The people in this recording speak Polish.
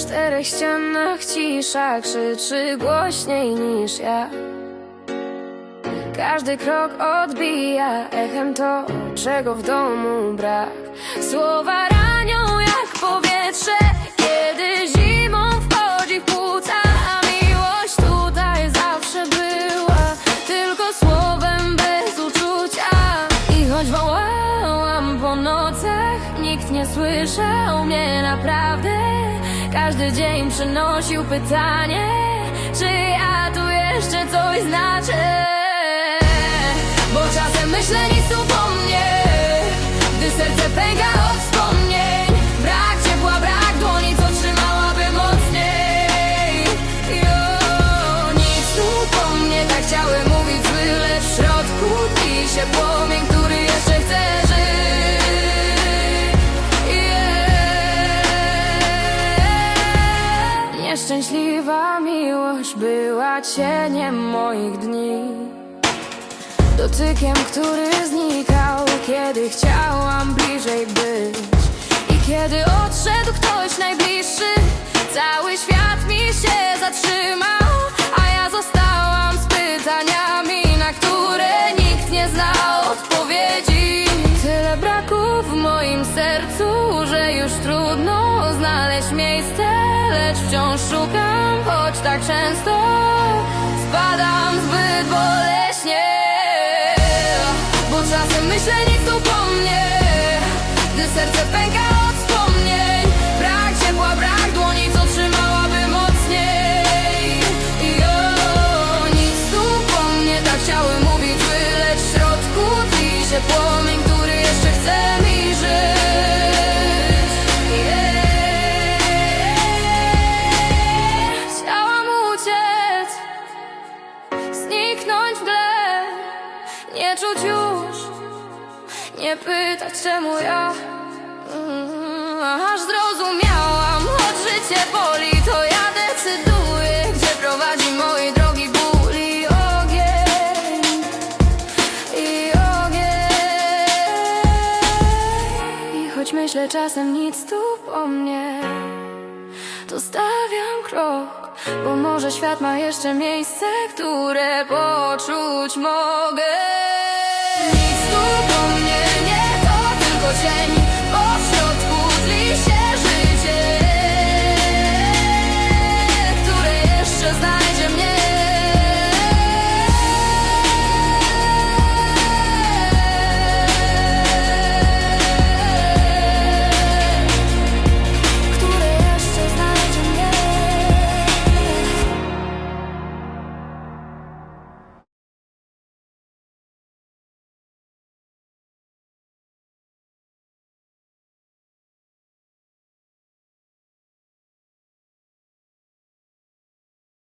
czterech ścianach cisza krzyczy głośniej niż ja. Każdy krok odbija echem to, czego w domu brak. Słowa ranią jak powietrze, nikt nie słyszał mnie naprawdę. Każdy dzień przynosił pytanie, czy ja tu jeszcze coś znaczę? Bo czasem myślę nic tu Nieszczęśliwa miłość była cieniem moich dni. Dotykiem, który znikał, kiedy chciałam bliżej być. I kiedy odszedł ktoś najbliższy Cały świat mi się zatrzymał. A ja zostałam z pytaniami, na które nikt nie znał odpowiedzi. Tyle braków w moim sercu, że już trudno znaleźć miejsce Lecz wciąż szukam, choć tak często spadam zbyt boleśnie. Bo czasem myślę nic tu po mnie Gdy serce pęka od wspomnień. Brak ciepła, brak dłoni, co trzymałaby mocniej. Jo, nic tu po mnie Tak chciały mówić zły, lecz w środku tli się płomień nie czuć już, nie pytać czemu ja. Mm, Aż zrozumiałam, choć życie boli, to ja decyduję, gdzie prowadzi moi drogi ból i ogień. I ogień. I choć myślę czasem nic tu po mnie to stawiam krok, bo może świat ma jeszcze miejsce, które poczuć mogę.